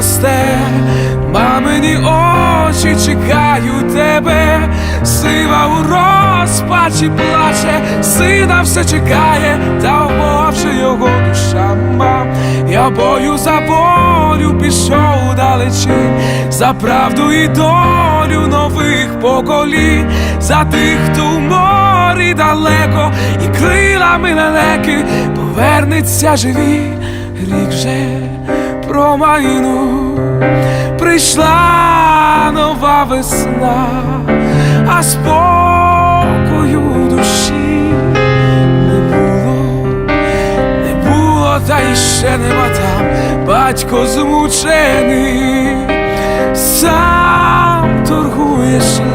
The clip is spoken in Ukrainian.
росте, мамині очі чекають тебе, сива у розпачі плаче, сина все чекає, та умовши його душа. Мам. Я бою за волю пішов далечі, за правду і долю нових поколінь, за тих, хто в морі далеко, і крилами лелеки повернеться живі, рік вже промайну, прийшла нова весна, а спокою душі не було. Не було, та й ще нема там, батько змучений, сам торгує шлях,